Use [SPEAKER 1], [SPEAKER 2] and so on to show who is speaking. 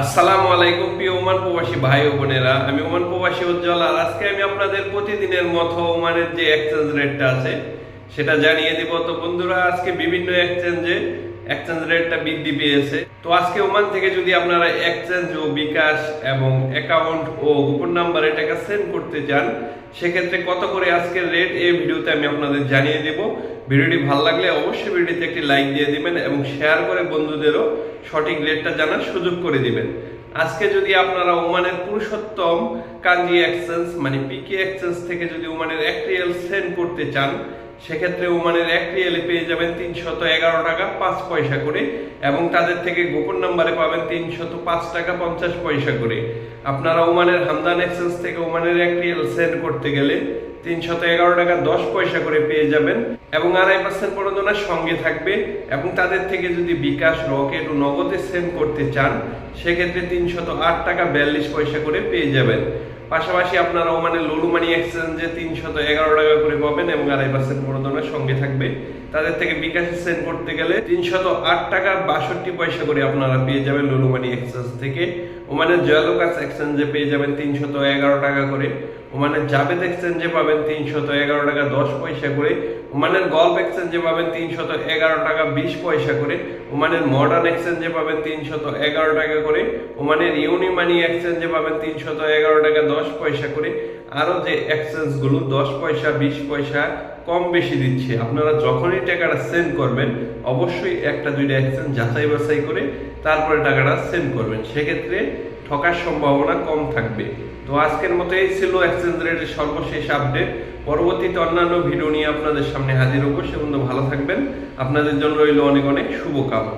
[SPEAKER 1] আসসালামু আলাইকুম প্রিয় ওমান প্রবাসী ভাই ও বোনেরা। আমি ওমান প্রবাসী উজ্জ্বল, আর আজকে আমি আপনাদের প্রতিদিনের মতো ওমানের যে এক্সচেঞ্জ রেটটা আছে, সেটা জানিয়ে দিব। তো বন্ধুরা, আজকে বিভিন্ন এক্সচেঞ্জে এক্সচেঞ্জ রেটটা বৃদ্ধি পেয়েছে। তো আজকে ওমান থেকে যদি আপনারা এক্সচেঞ্জ ও বিকাশ এবং অ্যাকাউন্ট ও গোপন নাম্বারে টাকা সেন্ড করতে চান, সেক্ষেত্রে কত করে আজকের রেট এই ভিডিওতে আমি আপনাদের জানিয়ে দেব। ভিডিওটি ভালো লাগলে অবশ্যই ভিডিওতে একটি লাইক দিয়ে দিবেন এবং শেয়ার করে বন্ধুদেরও সঠিক রেটটা জানার সুযোগ করে দিবেন। আজকে যদি আপনারা ওমানের পুরুষোত্তম কাঞ্জি এক্সচেঞ্জ মানে পিকে এক্সচেঞ্জ থেকে যদি ওমানের এক সেন্ড করতে চান সেক্ষেত্রে ওমানের এক রিয়েলে পেয়ে যাবেন তিনশত এগারো টাকা পাঁচ পয়সা করে এবং তাদের থেকে গোপন নাম্বারে পাবেন তিনশত পাঁচ টাকা পঞ্চাশ পয়সা করে। আপনারা ওমানের হামদান এক্সচেঞ্জ থেকে ওমানের এক রিয়েল সেন্ড করতে গেলে তিনশত এগারো টাকা দশ পয়সা করে পেয়ে যাবেন এবং আড়াই পার্সেন্ট প্রণোদনার সঙ্গে থাকবে এবং তাদের থেকে যদি বিকাশ, রকেট ও নগদে সেন্ড করতে চান, সেক্ষেত্রে তিনশত আট টাকা বিয়াল্লিশ পয়সা করে পেয়ে যাবেন। পাশাপাশি আপনারা ওমানের লুলুমানি এক্সচেঞ্জে তিনশত এগারো টাকা করে পাবেন এবং আড়াই পার্সেন্ট প্রণোদনার সঙ্গে থাকবে। তাদের থেকে বিকাশে সেন্ড করতে গেলে তিনশত আট টাকা বাষট্টি পয়সা করে আপনারা পেয়ে যাবেন লুলু মানি এক্সচেঞ্জ থেকে। ওমানের জয়ালুকাস এক্সচেঞ্জে পেয়ে যাবেন তিনশত এগারো টাকা করে। ওমানের জাবেদ এক্সচেঞ্জে পাবেন তিনশত এগারো টাকা দশ পয়সা করে। ওমানের গল্ফ এক্সচেঞ্জে পাবেন তিনশত এগারো টাকা বিশ পয়সা করে। ওমানের মডার্ন এক্সচেঞ্জে পাবেন তিনশত এগারো টাকা করে। ওমানের ইউনি মানি এক্সচেঞ্জে পাবেন তিনশত এগারো টাকা দশ পয়সা করে। আরও যে এক্সচেঞ্জগুলো দশ পয়সা, বিশ পয়সা কম বেশি দিচ্ছে, আপনারা যখনই টাকাটা সেন্ড করবেন, অবশ্যই একটা, দুইটা এক্সচেঞ্জ যাচাই বাছাই করে তারপরে টাকাটা সেন্ড করবেন। সেক্ষেত্রে ঠকার সম্ভাবনা কম থাকবে। তো আজকের মতো এই ছিল এক্সচেঞ্জ রেটের সর্বশেষ আপডেট পরবর্তীতে অন্যান্য ভিডিও নিয়ে আপনাদের সামনে হাজির হব। সে পর্যন্ত ভালো থাকবেন। আপনাদের জন্য রইল অনেক অনেক শুভকামনা।